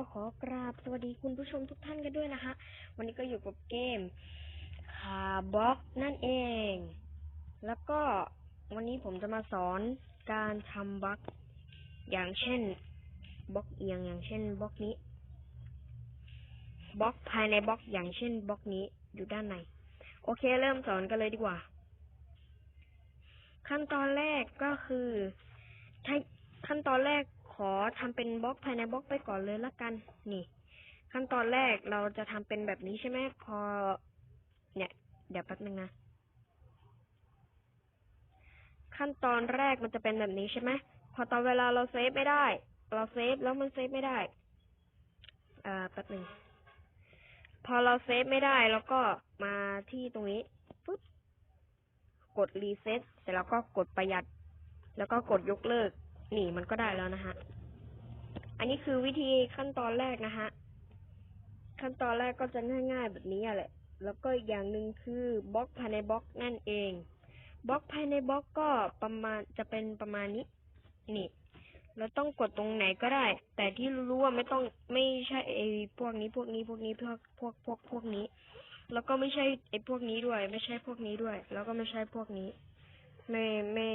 ก็ขอกราบสวัสดีคุณผู้ชมทุกท่านกันด้วยนะคะ วันนี้ก็อยู่กับเกมคาบล็อกนั่นเอง แล้วก็วันนี้ผมจะมาสอนการทำบล็อกอย่างเช่นบล็อกเอียงอย่างเช่นบล็อกนี้บล็อกภายในบล็อกอย่างเช่นบล็อกนี้อยู่ด้านใน โอเค เริ่มสอนกันเลยดีกว่า ขั้นตอนแรกก็คือถ้ขั้นตอนแรก อทำเป็นบล็อกภายในบล็อกไปก่อนเลยละกัน นี่ ขั้นตอนแรกเราจะทำเป็นแบบนี้ใช่ไหมพอ เนี่ย เดี๋ยวแป๊บนึงนะ ขั้นตอนแรกมันจะเป็นแบบนี้ใช่ไหมพอตอนเวลาเราเซฟไม่ได้ เราเซฟแล้วมันเซฟไม่ได้ อ่าแป๊บนึงพอเราเซฟไม่ได้แล้วก็มาที่ตรงนี้ปุ๊บกดรีเซ็ตเสร็จแล้วก็กดประหยัด แล้วก็กดยกเลิก นี่มันก็ได้แล้วนะฮะ อันนี้คือวิธีขั้นตอนแรกนะฮะ ขั้นตอนแรกก็จะง่ายๆแบบนี้แหละ แล้วก็อีกอย่างหนึ่งคือบล็อกภายในบล็อกนั่นเอง บล็อกภายในบล็อกก็ประมาณจะเป็นประมาณนี้ นี่เราต้องกดตรงไหนก็ได้ แต่ที่รู้ว่าไม่ต้องไม่ใช่ไอ้พวกนี้พวกนี้พวกนี้พวกพวกพวกพวกนี้ แล้วก็ไม่ใช่ไอ้พวกนี้ด้วย ไม่ใช่พวกนี้ด้วย แล้วก็ไม่ใช่พวกนี้ ไม่ไม่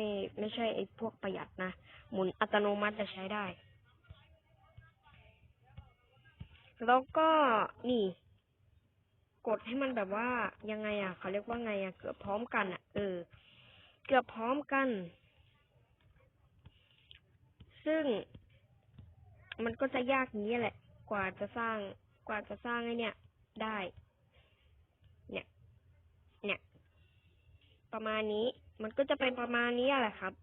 ไม่ใช่ไอ้พวกประหยัดนะ หมุนอัตโนมัติจะใช้ได้ แล้วก็นี่ กดให้มันแบบว่ายังไงอะ เขาเรียกว่าไงอะ เกือบพร้อมกันอะ เออ เกือบพร้อมกัน ซึ่งมันก็จะยากนี้แหละ กว่าจะสร้าง กว่าจะสร้างไอ้เนี่ย ได้ เนี่ย เนี่ย ประมาณนี้ มันก็จะเป็นประมาณนี้แหละครับ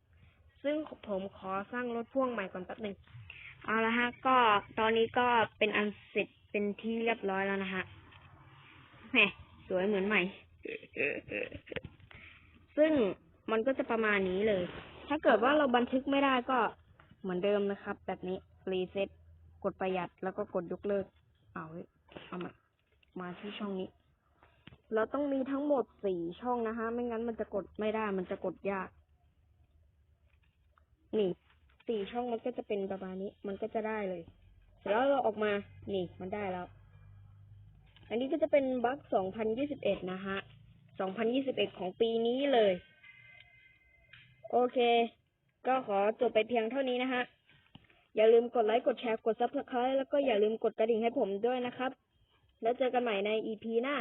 ซึ่งผมขอสร้างรถพ่วงใหม่ก่อนแป๊บหนึ่งเอาละฮะ ก็ตอนนี้ก็เป็นอันเสร็จเป็นที่เรียบร้อยแล้วนะฮะแหมสวยเหมือนใหม่ ซึ่งมันก็จะประมาณนี้เลย ถ้าเกิดว่าเราบันทึกไม่ได้ก็เหมือนเดิมนะครับ แบบนี้รีเซ็ตกดประหยัดแล้วก็กดยกเลิก เอาเว้ยเอามา มาที่ช่องนี้ เราต้องมีทั้งหมดสี่ช่องนะฮะ ไม่งั้นมันจะกดไม่ได้ มันจะกดยาก นี่สี่ช่องมันก็จะเป็นประมาณนี้ มันก็จะได้เลยเสร็จแล้วเราออกมา นี่ มันได้แล้ว อันนี้ก็จะเป็นบัค2021นะฮะ2021ของปีนี้เลย โอเค ก็ขอจบไปเพียงเท่านี้นะฮะ อย่าลืมกดไลค์ กดแชร์ กด subscribe แล้วก็อย่าลืมกดกระดิ่งให้ผมด้วยนะครับ แล้วเจอกันใหม่ใน EP หน้า